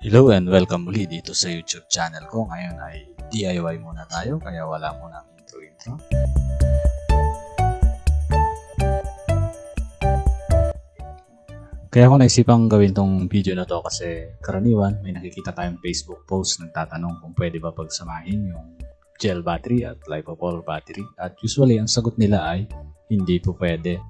Hello and welcome muli dito sa YouTube channel ko. Ngayon ay DIY muna tayo kaya wala muna ang intro-intro. Kaya ako naisipang gawin tong video na to kasi karaniwan may nakikita tayong Facebook post nagtatanong kung pwede ba pagsamahin yung gel battery at LiPoPol battery at usually ang sagot nila ay hindi po pwede.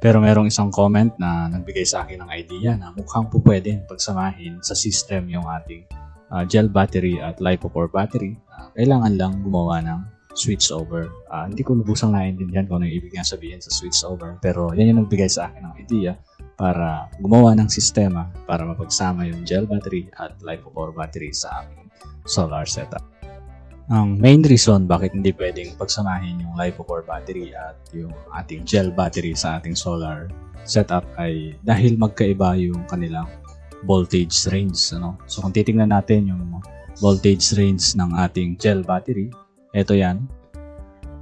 Pero merong isang comment na nagbigay sa akin ng idea na mukhang po pwede pagsamahin sa system yung ating ah, gel battery at LiPo4 battery. Ah, kailangan lang gumawa ng switch over. Ah, hindi ko lubusang naiintindihan kung ano yung ibig niya sabihin sa switch over. Pero yan yung nagbigay sa akin ng idea para gumawa ng sistema para mapagsama yung gel battery at LiPo4 battery sa aming solar setup. Ang main reason bakit hindi pwedeng pagsamahin yung LiPo4 battery at yung ating gel battery sa ating solar setup ay dahil magkaiba yung kanilang voltage range. Ano? So kung titingnan natin yung voltage range ng ating gel battery, ito yan.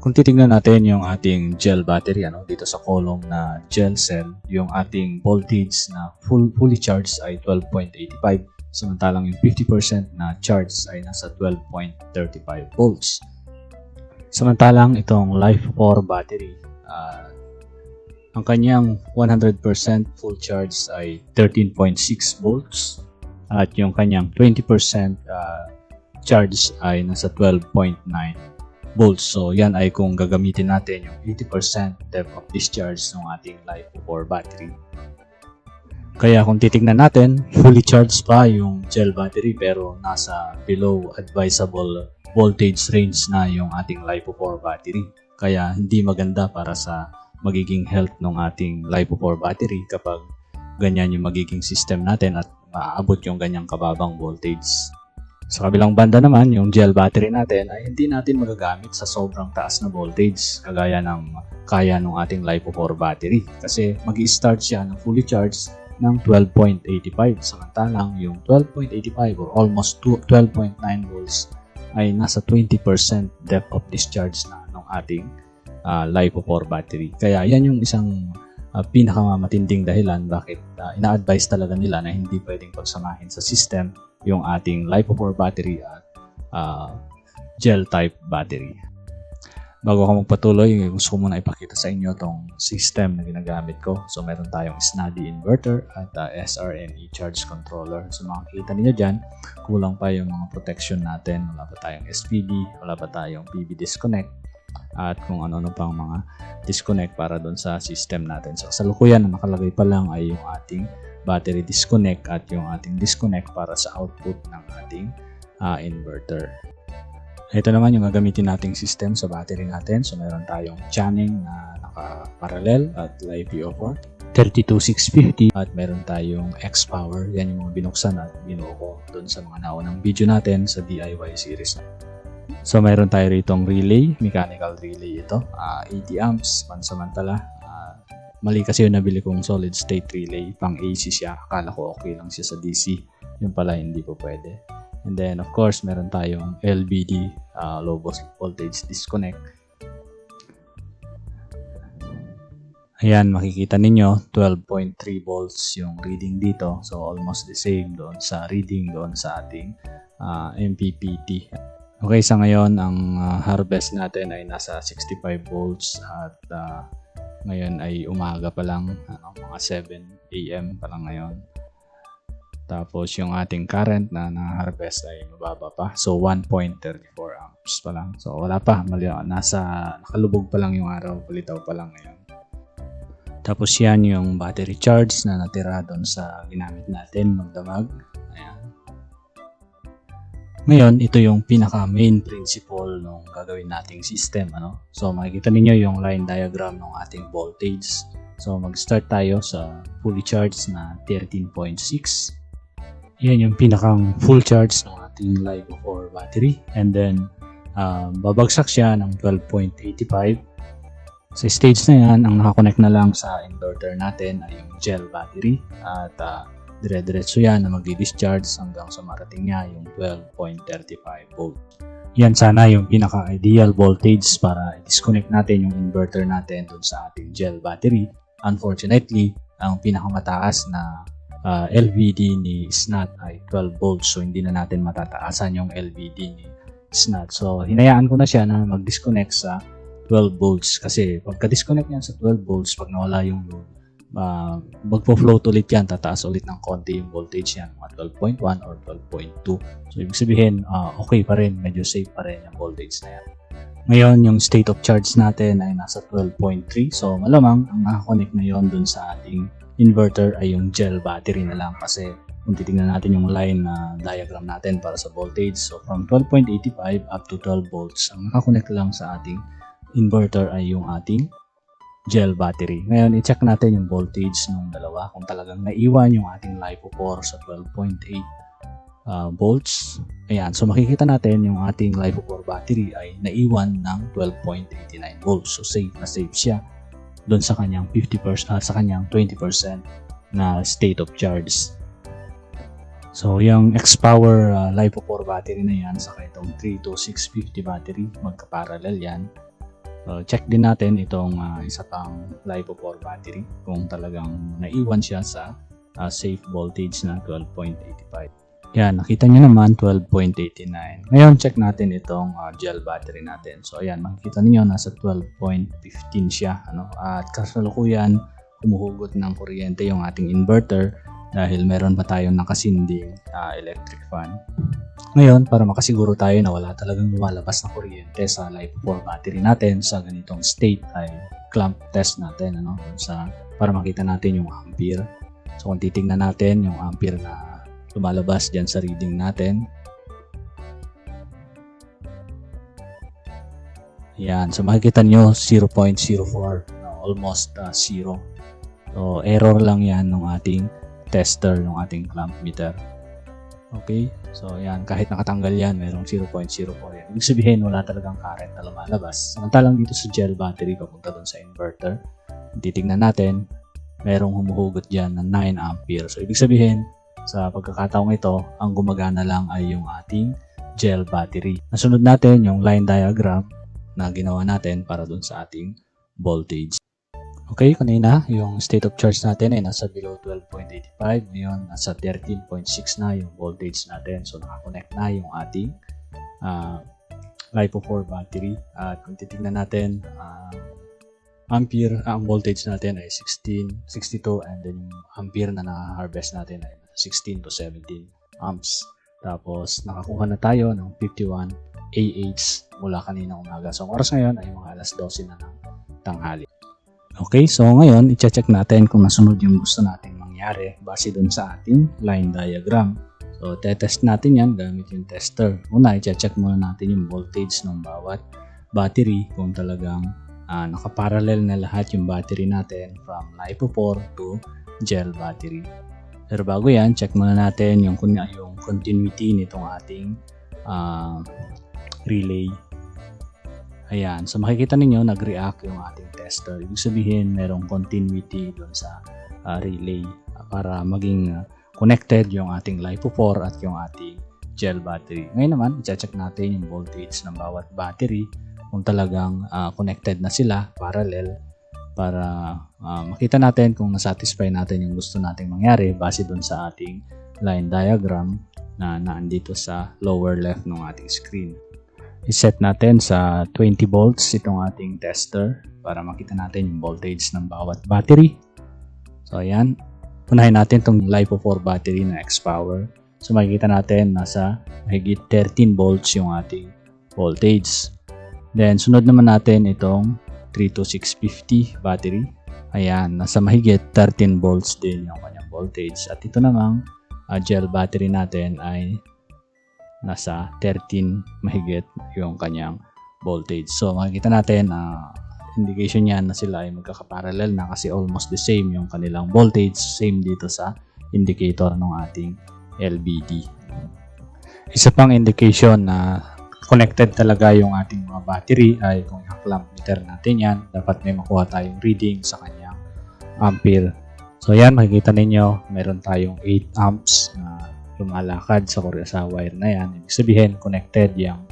Kung titingnan natin yung ating gel battery ano, dito sa column na gel cell, yung ating voltage na full, fully charged ay 12.85 samantalang yung 50% na charge ay nasa 12.35 volts. Samantalang itong Life 4 battery, ah, ang kanyang 100% full charge ay 13.6 volts at yung kanyang 20% ah, charge ay nasa 12.9 volts. So yan ay kung gagamitin natin yung 80% depth of discharge ng ating Life 4 battery. Kaya kung titingnan natin, fully charged pa yung gel battery pero nasa below advisable voltage range na yung ating LiPo4 battery. Kaya hindi maganda para sa magiging health ng ating LiPo4 battery kapag ganyan yung magiging system natin at maaabot yung ganyang kababang voltage. Sa kabilang banda naman, yung gel battery natin ay hindi natin magagamit sa sobrang taas na voltage kagaya ng kaya ng ating LiPo4 battery kasi mag start siya ng fully charged ng 12.85 samantalang yung 12.85 or almost 12.9 volts ay nasa 20% depth of discharge na ng ating uh, LiPo4 battery. Kaya yan yung isang uh, pinakamatinding dahilan bakit uh, ina-advise talaga nila na hindi pwedeng pagsamahin sa system yung ating LiPo4 battery at uh, gel type battery. Bago ako magpatuloy, gusto ko muna ipakita sa inyo tong system na ginagamit ko. So, meron tayong Snadi inverter at uh, SRNE charge controller. So, makikita niyo dyan, kulang pa yung mga protection natin. Wala pa tayong SPD, wala pa tayong PB disconnect, at kung ano-ano pang mga disconnect para doon sa system natin. So, sa lukuyan na nakalagay pa lang ay yung ating battery disconnect at yung ating disconnect para sa output ng ating uh, inverter. Ito naman yung gagamitin nating system sa battery natin. So meron tayong Channing na naka-parallel at LiPo4. 32650 at meron tayong X-Power. Yan yung mga binuksan at binuo doon sa mga naunang video natin sa DIY series. So meron tayo ritong relay, mechanical relay ito. Uh, 80 amps, pansamantala. Uh, mali kasi yung nabili kong solid state relay. Pang AC siya. Akala ko okay lang siya sa DC. Yung pala hindi po pwede. And then, of course, meron tayong LBD, uh, low voltage disconnect. Ayan, makikita ninyo, 12.3 volts yung reading dito. So, almost the same doon sa reading doon sa ating uh, MPPT. Okay, sa ngayon, ang uh, harvest natin ay nasa 65 volts at uh, ngayon ay umaga pa lang, ano, mga 7 a.m. pa lang ngayon. Tapos yung ating current na na-harvest ay mababa pa. So 1.34 amps pa lang. So wala pa. Mali, nasa nakalubog pa lang yung araw. Palitaw pa lang ngayon. Tapos yan yung battery charge na natira doon sa ginamit natin magdamag. Ayan. Ngayon, ito yung pinaka main principle ng gagawin nating system. Ano? So makikita ninyo yung line diagram ng ating voltage. So mag-start tayo sa fully charged na 13.6 yan yung pinakang full charge ng ating LiPo4 battery. And then, uh, babagsak siya ng 12.85. Sa stage na yan, ang nakakonect na lang sa inverter natin ay yung gel battery. At uh, dire-diretso yan na magdi-discharge hanggang sa marating niya yung 12.35 volt. Yan sana yung pinaka-ideal voltage para i-disconnect natin yung inverter natin dun sa ating gel battery. Unfortunately, ang pinakamataas na ah, LVD ni SNAT ay 12 volts. So, hindi na natin matataasan yung LVD ni SNAT. So, hinayaan ko na siya na mag-disconnect sa 12 volts kasi pagka-disconnect niyan sa 12 volts, pag nawala yung load, uh, magpo-float ulit yan, tataas ulit ng konti yung voltage yan, mga 12.1 or 12.2. So, ibig sabihin, ah, okay pa rin, medyo safe pa rin yung voltage na yan. Ngayon, yung state of charge natin ay nasa 12.3. So, malamang, ang nakakonect ngayon dun sa ating inverter ay yung gel battery na lang kasi kung titingnan natin yung line na diagram natin para sa voltage. So, from 12.85 up to 12 volts, ang nakakonect lang sa ating inverter ay yung ating gel battery. Ngayon, i-check natin yung voltage ng dalawa kung talagang naiwan yung ating LiPo 4 sa 12.8 uh, volts. Ayan, so makikita natin yung ating LiPo 4 battery ay naiwan ng 12.89 volts. So safe na safe siya doon sa kanyang 50% ah, sa kanyang 20% na state of charge. So, yung X-Power uh, LiPo 4 battery na yan, saka itong 32650 battery, magka-parallel yan. So, check din natin itong uh, isa pang LiPo 4 battery kung talagang naiwan siya sa uh, safe voltage na 12.85. Yan, nakita nyo naman 12.89. Ngayon, check natin itong uh, gel battery natin. So, ayan, makikita niyo nasa 12.15 siya. Ano? At kasalukuyan, humuhugot ng kuryente yung ating inverter dahil meron pa tayong nakasinding uh, electric fan. Ngayon, para makasiguro tayo na wala talagang lumalabas na kuryente sa LiPo 4 battery natin sa ganitong state ay clamp test natin ano, sa, para makita natin yung ampere. So kung titingnan natin yung ampere na lumalabas dyan sa reading natin. Yan, so makikita nyo 0.04 no, almost uh, zero. So error lang yan ng ating tester, ng ating clamp meter. Okay? So, yan. Kahit nakatanggal yan, merong 0.04 yan. Ibig sabihin, wala talagang current na lumalabas. Samantalang dito sa gel battery, papunta dun sa inverter, titignan natin, merong humuhugot dyan ng 9 ampere. So, ibig sabihin, sa pagkakataong ito, ang gumagana lang ay yung ating gel battery. Nasunod natin yung line diagram na ginawa natin para dun sa ating voltage. Okay, kanina yung state of charge natin ay nasa below 12.85. Ngayon, nasa 13.6 na yung voltage natin. So, nakakonect na yung ating uh, LiPo 4 battery. At kung titignan natin, uh, ampere, ang voltage natin ay 16, 62 and then yung ampere na na-harvest natin ay 16 to 17 amps. Tapos, nakakuha na tayo ng 51 AH mula kanina umaga. So, oras ngayon ay mga alas 12 na ng tanghali. Okay, so ngayon, i-check natin kung nasunod yung gusto nating mangyari base dun sa ating line diagram. So, tetest natin yan gamit yung tester. Una, i-check muna natin yung voltage ng bawat battery kung talagang uh, nakaparallel na lahat yung battery natin from LiPo 4 to gel battery. Pero bago yan, check muna natin yung, yung continuity nitong ating uh, relay Ayan. So makikita ninyo nag-react yung ating tester. Ibig sabihin merong continuity doon sa uh, relay uh, para maging uh, connected yung ating LiPo 4 at yung ating gel battery. Ngayon naman, i-check natin yung voltage ng bawat battery kung talagang uh, connected na sila parallel para uh, makita natin kung nasatisfy natin yung gusto nating mangyari base doon sa ating line diagram na naandito sa lower left ng ating screen iset natin sa 20 volts itong ating tester para makita natin yung voltage ng bawat battery. So ayan, unahin natin itong LiPo 4 battery na X-Power. So makikita natin nasa mahigit 13 volts yung ating voltage. Then sunod naman natin itong 32650 battery. Ayan, nasa mahigit 13 volts din yung kanyang voltage. At ito namang uh, gel battery natin ay nasa 13 mahigit yung kanyang voltage. So makikita natin na uh, indication yan na sila ay magkakaparallel na kasi almost the same yung kanilang voltage, same dito sa indicator ng ating LBD. Isa pang indication na connected talaga yung ating mga battery ay kung i-clamp meter natin yan, dapat may makuha tayong reading sa kanyang ampere. So yan, makikita ninyo, meron tayong 8 amps na lumalakad sa, sa wire na yan. Ibig sabihin, connected yung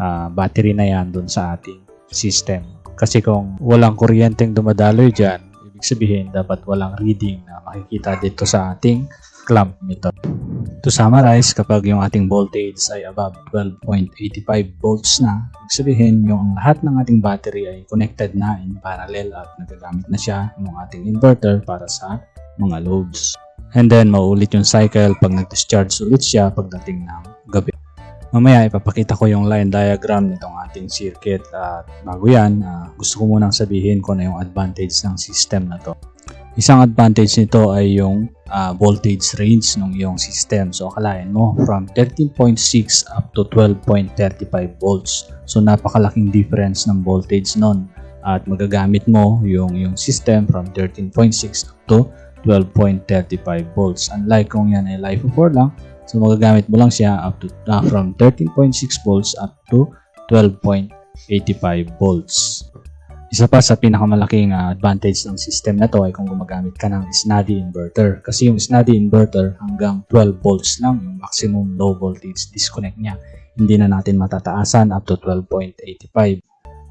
uh, battery na yan dun sa ating system. Kasi kung walang kuryenteng dumadaloy dyan, ibig sabihin, dapat walang reading na makikita dito sa ating clamp method. To summarize, kapag yung ating voltage ay above 12.85 volts na, sabihin yung lahat ng ating battery ay connected na in parallel at nagagamit na siya ng ating inverter para sa mga loads. And then, mauulit yung cycle pag nag-discharge ulit siya pagdating ng gabi. Mamaya, ipapakita ko yung line diagram nitong ating circuit at bago yan, ah, gusto ko munang sabihin ko na yung advantage ng system na to. Isang advantage nito ay yung ah, voltage range ng iyong system. So, akalain mo from 13.6 up to 12.35 volts. So, napakalaking difference ng voltage nun. At magagamit mo yung, yung system from 13.6 up to 12.35 volts. Unlike kung yan ay life of 4 lang, so magagamit mo lang siya up to ah, from 13.6 volts up to 12.85 volts. Isa pa sa pinakamalaking ah, advantage ng system na to ay kung gumagamit ka ng snuddy inverter. Kasi yung snuddy inverter hanggang 12 volts lang yung maximum low voltage disconnect niya. Hindi na natin matataasan up to 12.85.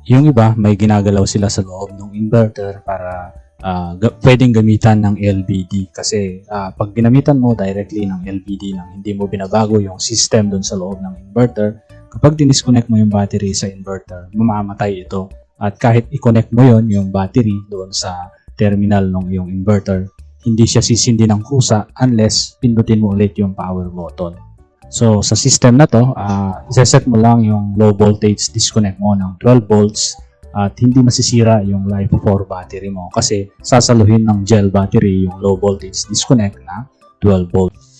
Yung iba, may ginagalaw sila sa loob ng inverter para ah, ga- pwedeng gamitan ng LBD kasi ah, pag ginamitan mo directly ng LBD nang hindi mo binabago yung system doon sa loob ng inverter, kapag dinisconnect mo yung battery sa inverter, mamamatay ito. At kahit i-connect mo yon yung battery doon sa terminal ng iyong inverter, hindi siya sisindi ng kusa unless pindutin mo ulit yung power button. So, sa system na to, uh, iseset mo lang yung low voltage disconnect mo ng 12 volts at hindi masisira yung LiPo4 battery mo kasi sasaluhin ng gel battery yung low voltage disconnect na 12 volts.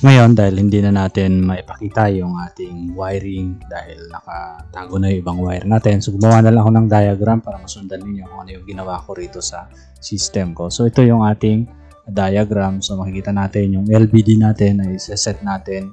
Ngayon, dahil hindi na natin maipakita yung ating wiring dahil nakatago na yung ibang wire natin, so gumawa na lang ako ng diagram para masundan ninyo kung ano yung ginawa ko rito sa system ko. So ito yung ating diagram. So makikita natin yung LVD natin ay set natin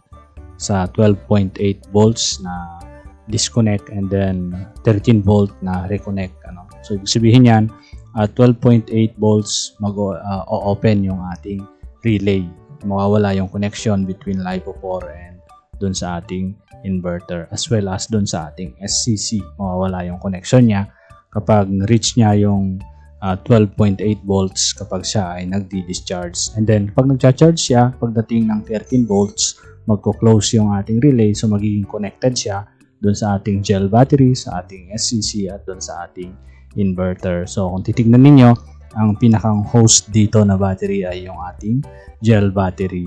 sa 12.8 volts na disconnect and then 13 volt na reconnect. Ano. So ibig sabihin yan, at 12.8 volts mag-open yung ating relay mawawala yung connection between LiPo4 and dun sa ating inverter as well as dun sa ating SCC. Mawawala yung connection niya kapag reach niya yung uh, 12.8 volts kapag siya ay nagdi-discharge. And then pag nagcha-charge siya, pagdating ng 13 volts, magko-close yung ating relay so magiging connected siya dun sa ating gel battery, sa ating SCC at dun sa ating inverter. So kung titignan ninyo, ang pinakang host dito na battery ay yung ating gel battery.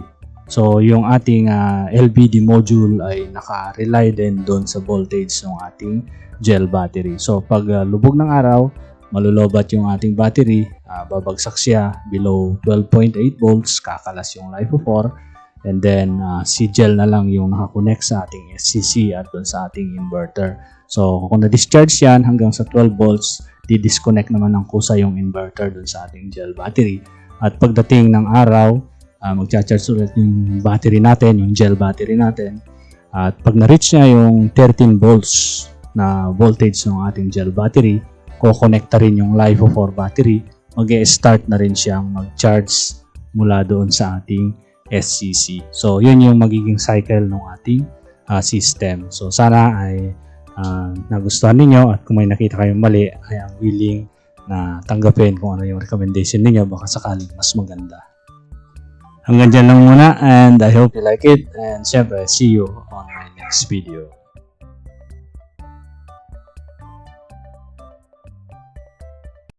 So, yung ating uh, LBD module ay naka-rely din doon sa voltage ng ating gel battery. So, pag uh, lubog ng araw, malulobat yung ating battery, uh, babagsak siya below 12.8 volts, kakalas yung LiPo4, and then uh, si gel na lang yung nakakonect sa ating SCC at doon sa ating inverter. So, kung na-discharge yan hanggang sa 12 volts, di-disconnect naman ng kusa yung inverter doon sa ating gel battery. At pagdating ng araw, uh, magcha-charge ulit yung battery natin, yung gel battery natin. At pag na-reach niya yung 13 volts na voltage ng ating gel battery, ko-connect rin yung LiPo4 battery, mag-start na rin siyang mag-charge mula doon sa ating SCC. So, yun yung magiging cycle ng ating uh, system. So, sana ay uh, nagustuhan ninyo at kung may nakita kayong mali, I am willing na tanggapin kung ano yung recommendation ninyo baka sakaling mas maganda. Hanggang dyan lang muna and I hope you like it and syempre see you on my next video.